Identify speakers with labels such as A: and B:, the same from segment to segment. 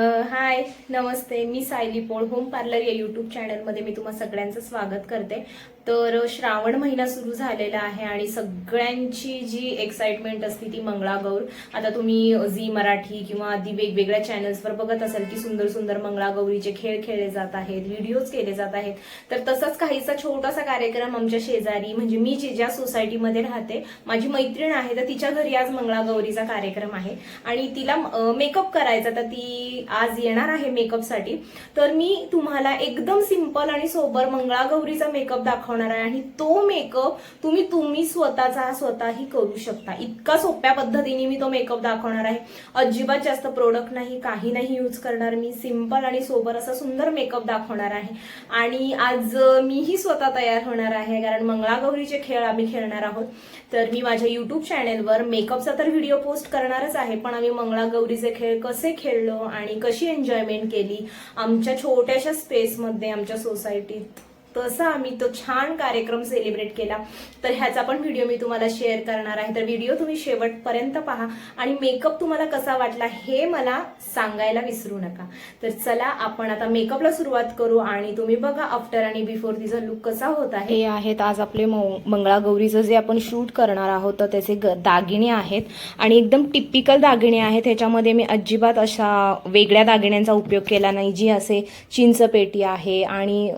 A: हाय नमस्ते. मी Sayali Pol home parlour या युट्यूब चॅनलमध्ये मी तुम्हा सगळ्यांचं स्वागत करते. तर श्रावण महिना सुरू झालेला आहे आणि सगळ्यांची जी एक्साइटमेंट असते ती मंगळागौर. आता तुम्ही झी मराठी किंवा आधी वेगवेगळ्या चॅनल्सवर बघत असाल की सुंदर सुंदर मंगळागौरीचे खेळ खेळले जात आहेत व्हिडिओज केले जात आहेत. तर तसंच काहीसा छोटासा कार्यक्रम आमच्या शेजारी म्हणजे मी जे ज्या सोसायटीमध्ये राहते माझी मैत्रीण आहे तर तिच्या घरी आज मंगळागौरीचा कार्यक्रम आहे. आणि तिला मेकअप करायचा तर ती आज येणार आहे मेकअपसाठी तर मी तुम्हाला एकदम सिंपल आणि सोबर मंगळागौरीचा मेकअप दाखवणार आहे आणि तो मेकअप तुम्ही तुम्ही स्वतःचा स्वतःही करू शकता. इतका सोप्या पद्धतीने मी तो मेकअप दाखवणार आहे. अजिबात जास्त प्रोडक्ट नाही काही नाही यूज करणार मी. सिंपल आणि सोबर असा सुंदर मेकअप दाखवणार आहे. आणि आज मीही स्वतः तयार होणार आहे कारण मंगळागौरीचे खेळ आम्ही खेळणार आहोत. तर मी माझ्या युट्यूब चॅनेलवर मेकअपचा तर व्हिडिओ पोस्ट करणारच आहे पण आम्ही मंगळागौरीचे खेळ कसे खेळलो आणि कशी एन्जॉयमेंट केली आमच्या छोट्याशा स्पेसमध्ये आमच्या सोसायटीत तसा आम्ही तो छान कार्यक्रम सेलिब्रेट केला. तर ह्याचा पण व्हिडिओ मी तुम्हाला शेअर करणार आहे. तर व्हिडिओ तुम्ही शेवटपर्यंत पहा. आणि मेकअप तुम्हाला कसा वाटला हे मला सांगायला विसरू नका. तर चला आपण आता मेकअपला सुरुवात करू. आणि तुम्ही बघा आफ्टर आणि बिफोर तिचा लुक कसा होत आहे. हे आहेत आज आपले मंगळागौरीचं जे आपण शूट करणार आहोत तर त्याचे ग- दागिने आहेत. आणि एकदम टिपिकल दागिने आहेत. ह्याच्यामध्ये मी अजिबात अशा वेगळ्या दागिन्यांचा उपयोग केला नाही. जी असे चिंचपेटी आहे आणि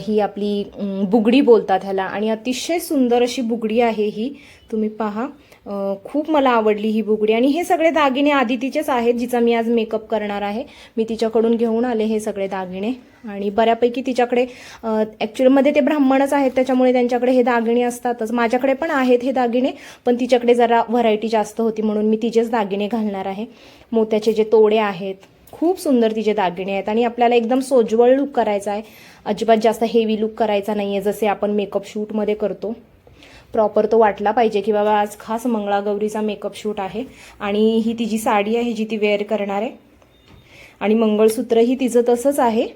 A: ही आपली बुगडी बोलतात ह्याला. आणि अतिशय सुंदर अशी बुगडी आहे ही. तुम्ही पहा. खूप मला आवडली ही बुगडी. आणि हे सगळे दागिने आदितीचेच आहेत जिचा मी आज मेकअप करणार आहे. मी तिच्याकडून घेऊन आले हे सगळे दागिने. आणि बऱ्यापैकी तिच्याकडे ॲक्च्युअलमध्ये ते ब्राह्मणच आहेत त्याच्यामुळे त्यांच्याकडे हे दागिने असतातच. माझ्याकडे पण आहेत हे दागिने पण तिच्याकडे जरा व्हरायटी जास्त होती म्हणून मी तिचेच दागिने घालणार आहे. मोत्याचे जे तोडे आहेत खूप सुंदर तिचे दागिने आहेत आणि आपल्याला एकदम सोज्वळ लुक करायचा आहे. अजिबात जास्त हेवी लुक करायचा नाही आहे जसे आपण मेकअप शूटमध्ये करतो. प्रॉपर तो वाटला पाहिजे की बाबा आज खास मंगळागौरीचा मेकअप शूट आहे आणि ही तिची साडी आहे जी ती वेअर करणार आहे. आणि मंगळसूत्रही तिचं तसंच आहे.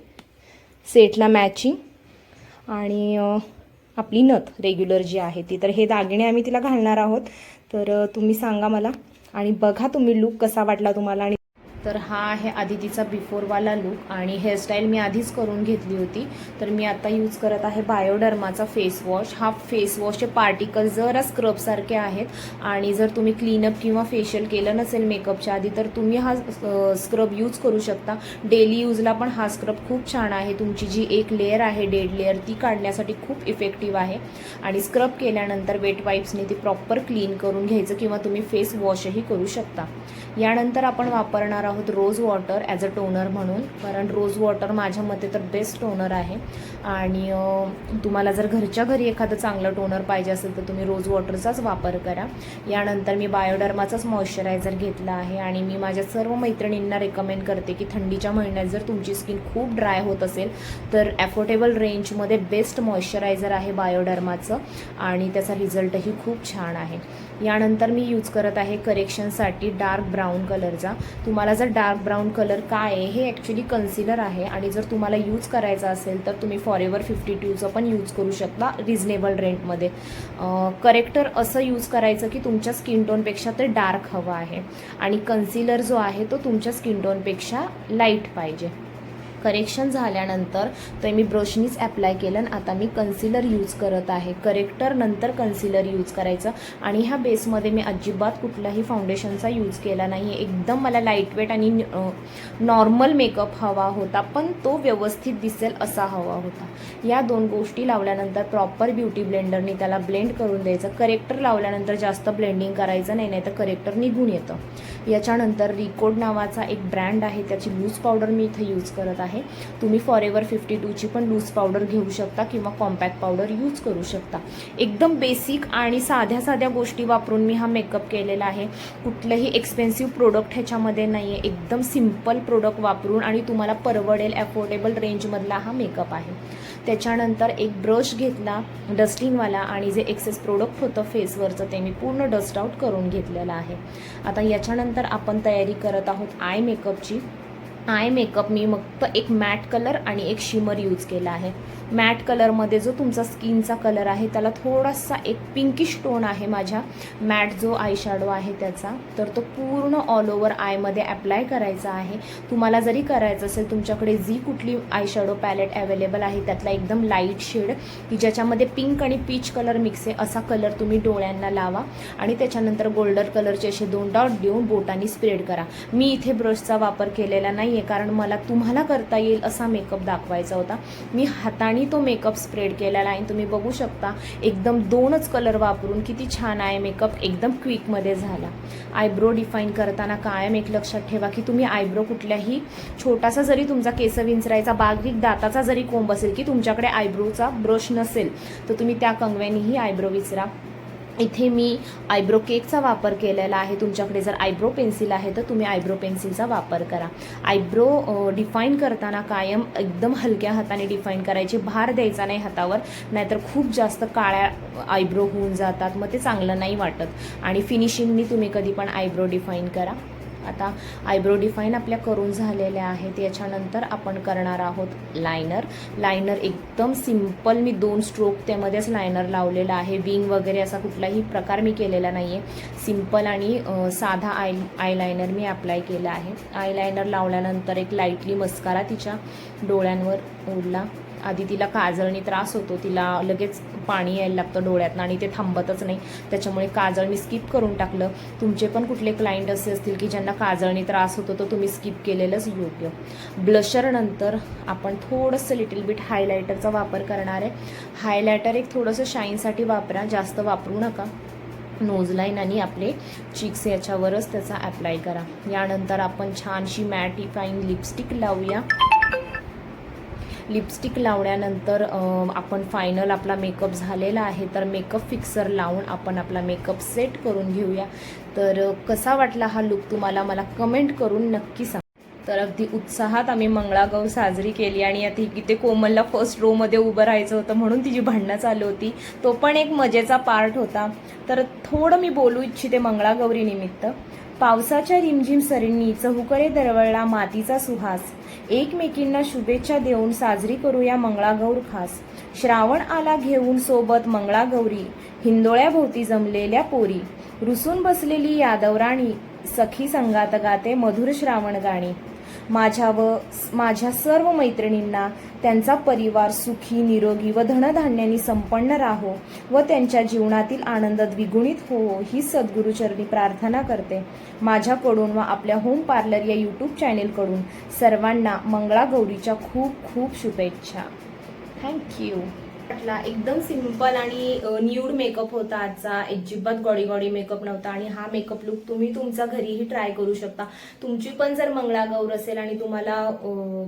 A: सेटला मॅचिंग आणि आपली नथ रेग्युलर जी आहे ती. तर हे दागिने आम्ही तिला घालणार आहोत. तर तुम्ही सांगा मला. आणि बघा तुम्ही लुक कसा वाटला तुम्हाला आणि तर हा आहे आदितीचा बिफोरवाला लुक आणि हेअरस्टाईल मी आधीच करून घेतली होती. तर मी आता यूज करत आहे बायोडर्माचा फेस वॉश हा फेस वॉशचे पार्टिकल जरा स्क्रबसारखे आहेत आणि जर तुम्ही क्लीनअप किंवा फेशियल केलं नसेल मेकअपच्या आधी तर तुम्ही हा स्क्रब यूज करू शकता. डेली यूजला पण हा स्क्रब खूप छान आहे. तुमची जी एक लेअर आहे डेड लेअर ती काढण्यासाठी खूप इफेक्टिव्ह आहे. आणि स्क्रब केल्यानंतर वेट वाईप्सने ती प्रॉपर क्लीन करून घ्यायचं किंवा तुम्ही फेस वॉशही करू शकता. यानंतर आपण वापरणार आहोत rose water as a toner म्हणून. कारण रोज वॉटर माझ्या मते तर बेस्ट टोनर आहे. आणि तुम्हाला जर घरच्या घरी एखादं चांगलं टोनर पाहिजे असेल तर तुम्ही रोज वॉटरचाच वापर करा. यानंतर मी बायोडर्माचाच मॉइश्चरायझर घेतला आहे आणि मी माझ्या सर्व मैत्रिणींना रेकमेंड करते की थंडीच्या महिन्यात जर तुमची स्किन खूप ड्राय होत असेल तर ॲफोर्डेबल रेंजमध्ये बेस्ट मॉइश्चरायझर आहे बायोडर्माचं आणि त्याचा रिझल्टही खूप छान आहे. यानंतर मी यूज करत आहे करेक्शनसाठी डार्क ब्राऊन कलरचा तुम्हाला जर डार्क ब्राऊन कलर काय आहे हे ॲक्च्युली कन्सिलर आहे आणि जर तुम्हाला यूज करायचा असेल तर तुम्ही फॉरेवर फिफ्टी टूचं पण यूज करू शकता रिजनेबल रेंटमध्ये करेक्टर असं यूज करायचं की तुमच्या स्किन टोनपेक्षा ते डार्क हवं आहे आणि कन्सिलर जो आहे तो तुमच्या स्किन टोनपेक्षा लाइट पाहिजे. करेक्शन झाल्यानंतर ते मी ब्रशनीच ॲप्लाय केलं आणि आता मी कन्सिलर यूज करत आहे. करेक्टर नंतर कन्सिलर यूज करायचं. आणि ह्या बेसमध्ये मी अजिबात कुठलाही फाउंडेशनचा यूज केला नाही एकदम मला लाईटवेट आणि नॉर्मल मेकअप हवा होता पण तो व्यवस्थित दिसेल असा हवा होता. या दोन गोष्टी लावल्यानंतर प्रॉपर ब्युटी ब्लेंडरनी त्याला ब्लेंड करून द्यायचं. करेक्टर लावल्यानंतर जास्त ब्लेंडिंग करायचं नाही नाही तर करेक्टर निघून येतं. याच्यानंतर रिकोड नावाचा एक ब्रँड आहे त्याची लूज पावडर मी इथं यूज करत आहे. तुम्ही फॉरेवर फिफ्टी टूची पण लूज पावडर घेऊ शकता किंवा कॉम्पॅक्ट पावडर यूज करू शकता. एकदम बेसिक आणि साध्या साध्या गोष्टी वापरून मी हा मेकअप केलेला आहे. कुठलंही एक्सपेन्सिव्ह प्रोडक्ट ह्याच्यामध्ये नाही आहे एकदम सिंपल प्रोडक्ट वापरून आणि तुम्हाला परवडेल अफोर्डेबल रेंजमधला हा मेकअप आहे. त्याच्यानंतर एक ब्रश घेतला डस्टिंगवाला आणि जे एक्सेस प्रोडक्ट होतं फेसवरचं ते मी पूर्ण डस्ट आउट करून घेतलेलं आहे. आता याच्यानंतर आपण तयारी करत आहोत आय मेकअपची आय मेकअप मी फक्त एक मॅट कलर आणि एक शिमर यूज केला आहे. मॅट कलरमध्ये जो तुमचा स्किनचा कलर आहे त्याला थोडासा एक पिंकिश टोन आहे माझ्या. मॅट जो आय शॅडो आहे त्याचा तर तो पूर्ण ऑल ओव्हर आयमध्ये अप्लाय करायचा आहे. तुम्हाला जरी करायचं असेल तुमच्याकडे जी कुठली आय शॅडो पॅलेट अवेलेबल आहे त्यातला एकदम लाइट शेड की ज्याच्यामध्ये पिंक आणि पीच कलर मिक्स आहे असा कलर तुम्ही डोळ्यांना लावा. आणि त्याच्यानंतर गोल्डन कलरचे असे दोन डॉट देऊन बोटांनी स्प्रेड करा. मी इथे ब्रशचा वापर केलेला नाही आहे कारण मला तुम्हाला करता येईल असा मेकअप दाखवायचा होता. मी हाताने मी तो मेकअप स्प्रेड केलेला आहे तुम्ही बघू शकता एकदम दोनच कलर वापरून किती छान आहे मेकअप एकदम क्विकमध्ये झाला. आयब्रो डिफाईन करताना कायम एक लक्षात ठेवा की तुम्ही आयब्रो कुठल्याही छोटासा जरी तुमचा केस विंचरायचा बारीक दाताचा जरी कोंब असेल की तुमच्याकडे आयब्रोचा ब्रश नसेल तर तुम्ही त्या कंगव्यानीही आयब्रो विचरा. इथे मी आयब्रो केकचा वापर केलेला आहे. तुमच्याकडे जर आयब्रो पेन्सिल आहे तर तुम्ही आयब्रो पेन्सिलचा वापर करा. आयब्रो डिफाईन करताना कायम एकदम हलक्या हाताने डिफाईन करायचे. भार द्यायचा नाही हातावर नाहीतर खूप जास्त काळ्या आयब्रो होऊन जातात. मग ते चांगलं नाही वाटत. आणि फिनिशिंगनी तुम्ही कधी पण आयब्रो डिफाईन करा. आता आयब्रो डिफाईन आपल्या करून झालेल्या आहेत. याच्यानंतर आपण करणार आहोत लायनर. लायनर एकदम सिंपल मी दोन स्ट्रोक त्यामध्येच लायनर लावलेला आहे. विंग वगैरे असा कुठलाही प्रकार मी केलेला नाही आहे सिंपल आणि साधा आय आयलायनर मी अप्लाय केला आहे. आयलायनर लावल्यानंतर एक लाईटली मस्कारा तिच्या डोळ्यांवर ओढला. आधी तिला काजळणी त्रास होतो तिला लगेच पाणी यायला लागतं डोळ्यातनं आणि ते थांबतच नाही. त्याच्यामुळे काजळ मी स्किप करून टाकलं. तुमचे पण कुठले क्लायंट असे असतील की ज्यांना काजळनी त्रास होतो तर तुम्ही स्किप केलेलंच योग्य. ब्लशरनंतर आपण थोडंसं लिटिल बिट हायलायटरचा वापर करणार आहे. हायलायटर एक थोडंसं शाईनसाठी वापरा जास्त वापरू नका. नोजलाईन आणि आपले चिक्स याच्यावरच त्याचा अप्लाय करा. यानंतर आपण छानशी मॅटिफाईंग लिपस्टिक लावूया. लिपस्टिक लावण्यानंतर आपण फायनल आपला मेकअप झालेला आहे तर मेकअप फिक्सर लावून आपण आपला मेकअप सेट करून घेऊया. तर कसा वाटला हा लुक तुम्हाला? मला कमेंट करून नक्की सांगा. तर अगदी उत्साहात आम्ही मंगळागौर साजरी केली आणि आता तिथे कोमलला फर्स्ट रोमध्ये उभं राहायचं होतं म्हणून तिची भांडणं चालू होती. तो पण एक मजेचा पार्ट होता. तर थोडं मी बोलू इच्छिते मंगळागौरी निमित्त. पावसाच्या रिमझिम सरींनी चहुकडे दरवळला मातीचा सुहास. एकमेकींना शुभेच्छा देऊन साजरी करूया मंगळागौर खास. श्रावण आला घेऊन सोबत मंगळागौरी. हिंदोळ्याभोवती जमलेल्या पोरी. रुसून बसलेली यादवराणी. सखी संगात गाते मधुर श्रावण गाणी. माझ्या व माझ्या सर्व मैत्रिणींना त्यांचा परिवार सुखी निरोगी व धनधान्यानी संपन्न राहो व त्यांच्या जीवनातील आनंद द्विगुणित होवो ही सद्गुरुचरणी प्रार्थना करते. माझ्याकडून व आपल्या होम पार्लर या यूट्यूब चॅनेलकडून सर्वांना मंगळागौरीच्या खूप खूप शुभेच्छा. थँक्यू. वाटला एकदम सिंपल आणि न्यूड मेकअप होता आजचा. अजिबात गॉडी गॉडी मेकअप नव्हता आणि हा मेकअप लुक तुम्ही तुमचा घरीही ट्राय करू शकता. तुमची पण जर मंगळागौर असेल आणि तुम्हाला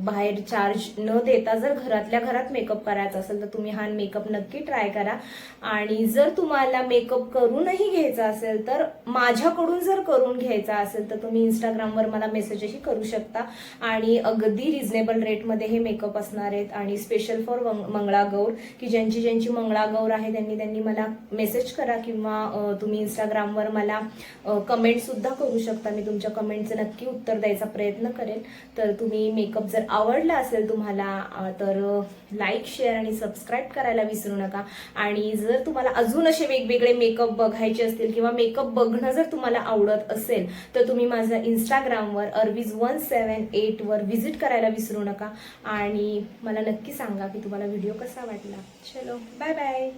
A: बाहेर चार्ज न देता जर घरातल्या घरात मेकअप करायचा असेल तर तुम्ही हा मेकअप नक्की ट्राय करा. आणि जर तुम्हाला मेकअप करूनही घ्यायचा असेल तर माझ्याकडून जर करून घ्यायचा असेल तर तुम्ही इंस्टाग्रामवर मला मेसेजही करू शकता. आणि अगदी रिझनेबल रेटमध्ये हे मेकअप असणार आहेत. आणि स्पेशल फॉर मंगळागौर की की ज्यांची ज्यांची मंगळागौर आहे त्यांनी त्यांनी मला मेसेज करा किंवा तुम्ही इंस्टाग्रामवर मला कमेंट सुद्धा करू शकता. मी तुमच्या कमेंटचं नक्की उत्तर द्यायचा प्रयत्न करेन. तर तुम्ही मेकअप जर आवडला असेल तुम्हाला तर लाईक शेअर आणि सबस्क्राईब करायला विसरू नका. आणि जर तुम्हाला अजून असे वेगवेगळे मेकअप बघायचे असतील किंवा मेकअप बघणं जर तुम्हाला आवडत असेल तर तुम्ही माझा इंस्टाग्रामवर अरवीज वन सेवन एटवर व्हिजिट करायला विसरू नका. आणि मला नक्की सांगा की तुम्हाला व्हिडिओ कसा वाटला. चलो बाय बाय